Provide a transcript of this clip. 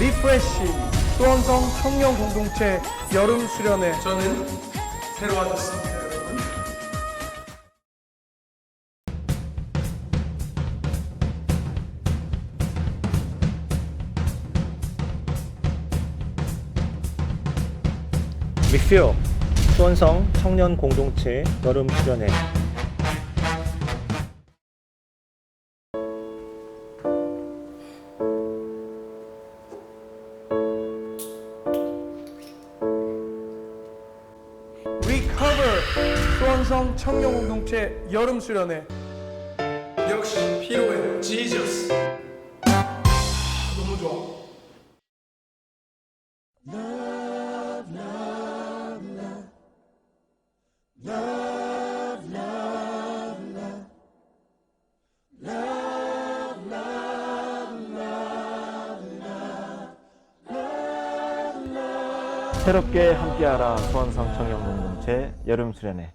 리프레쉬 수원성 청년 공동체 여름 수련회 저는 새로 왔습니다, 여러분. 믹스요 수원성 청년 공동체 여름 수련회 리커버 수원성 청년 공동체 여름 수련회 역시 피로의 지저스. 아, 너무 좋아. 새롭게 함께하라. 수원성 청년 공동체 여름 수련회